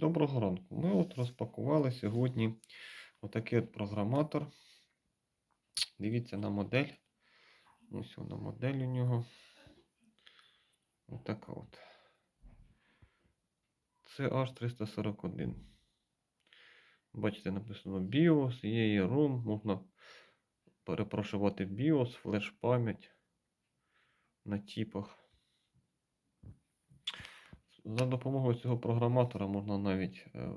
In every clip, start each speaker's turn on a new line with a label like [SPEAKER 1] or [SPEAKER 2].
[SPEAKER 1] Доброго ранку. Ми от розпакували сьогодні отакий от програматор. Дивіться на модель. Ось вона модель у нього. Отака от. Це H341. Бачите, написано BIOS, є ROM, можна перепрошувати BIOS, флеш-пам'ять на чіпах. За допомогою цього програматора можна навіть е,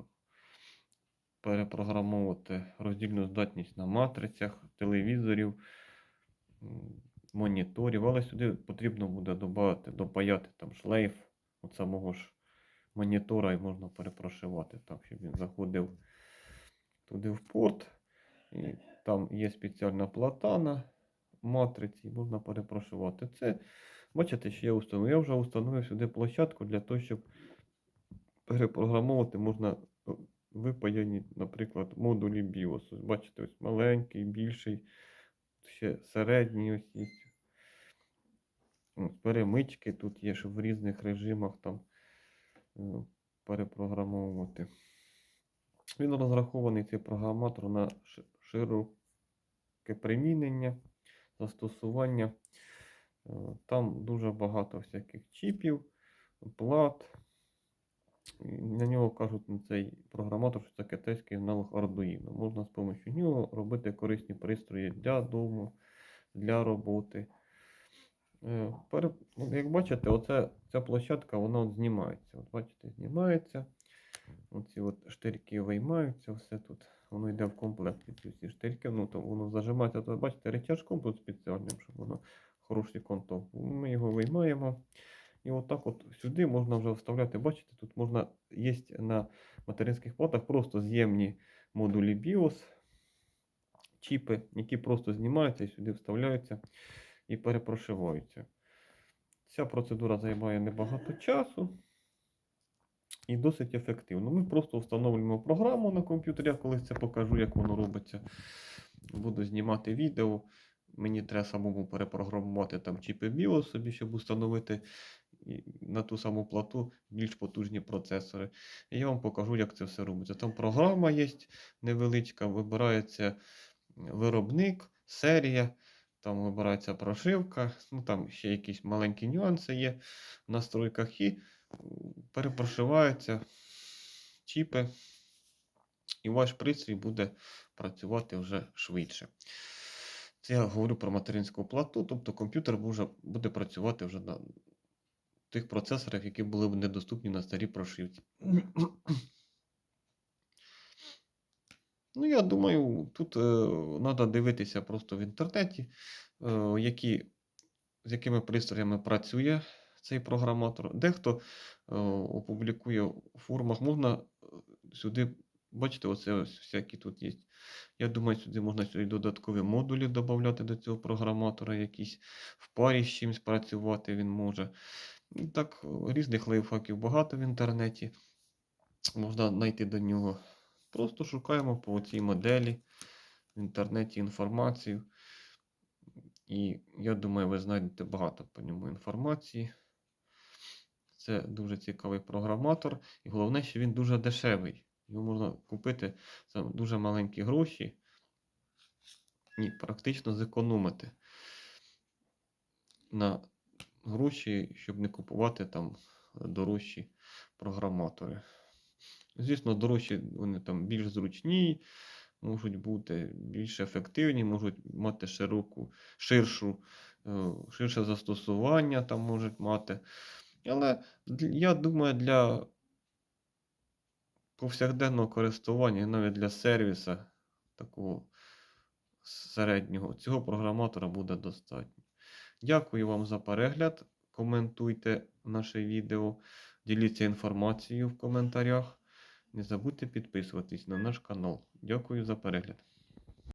[SPEAKER 1] перепрограмовувати роздільну здатність на матрицях, телевізорів, моніторів, але сюди потрібно буде додати, допаяти там шлейф от самого ж монітора і можна перепрошивати так, щоб він заходив туди в порт. І там є спеціальна плата на матриці, і можна перепрошивати. Це, бачите, що я установив. Я вже установив сюди площадку для того, щоб перепрограмовувати можна е, випаяні, наприклад, модулі BIOS. Бачите, ось маленький, більший, ще середній ось є. Ось Перемички тут є, щоб в різних режимах там е, перепрограмовувати. Він розрахований цей програматор на широке примінення, застосування. Е, Там дуже багато всяких чіпів, плат. На нього кажуть на цей програматор, що це китайський аналог Arduino. Можна з допомогою нього робити корисні пристрої для дому, для роботи. Е, ну, Як бачите, оце, ця площадка вона от знімається. От бачите, знімається. Оці от штирки виймаються, все тут. Воно йде в комплекті. Ці всі штирки, ну то воно зажимається. Тут, бачите, речашком тут спеціальним, щоб воно хороший контакт. Ми його виймаємо. І отак от сюди можна вже вставляти. Бачите, тут можна є на материнських платах просто з'ємні модулі BIOS, чіпи, які просто знімаються і сюди вставляються і перепрошиваються. Ця процедура займає небагато часу і досить ефективно. Ми просто встановлюємо програму на комп'ютері, я колись це покажу, як воно робиться. Буду знімати відео. Мені треба самому перепрограмувати там чіпи BIOS собі, щоб установити на ту саму плату більш потужні процесори. І я вам покажу, як це все робиться. Там програма є невеличка, вибирається виробник, серія, там вибирається прошивка, ну там ще якісь маленькі нюанси є в настройках і перепрошиваються чіпи, і ваш пристрій буде працювати вже швидше. Це я говорю про материнську плату, тобто комп'ютер буде, працювати вже на тих процесорах, які були б недоступні на старій прошивці. Ну, я думаю, тут треба дивитися просто в інтернеті, е, які, з якими пристроями працює цей програматор. Дехто е, опублікує в форумах, можна е, сюди, бачите, оце ось всякі тут є. Я думаю, сюди можна сюди додаткові модулі додати до цього програматора, якісь в парі з чимось працювати він може. І так, е, різних лайфхаків багато в інтернеті. Можна знайти до нього. Просто шукаємо по цій моделі в інтернеті інформацію. І я думаю, ви знайдете багато по ньому інформації. Це дуже цікавий програматор. І головне, що він дуже дешевий. Його можна купити за дуже маленькі гроші і практично зекономити на гроші, щоб не купувати там дорожчі програматори. Звісно, дорожчі вони там більш зручні, можуть бути більш ефективні, можуть мати широку, ширшу, е, ширше застосування там можуть мати. Але я думаю, для повсякденного користування, навіть для сервіса такого середнього, цього програматора буде достатньо. Дякую вам за перегляд. Коментуйте наше відео, діліться інформацією в коментарях. Не забудьте підписуватись на наш канал. Дякую за перегляд.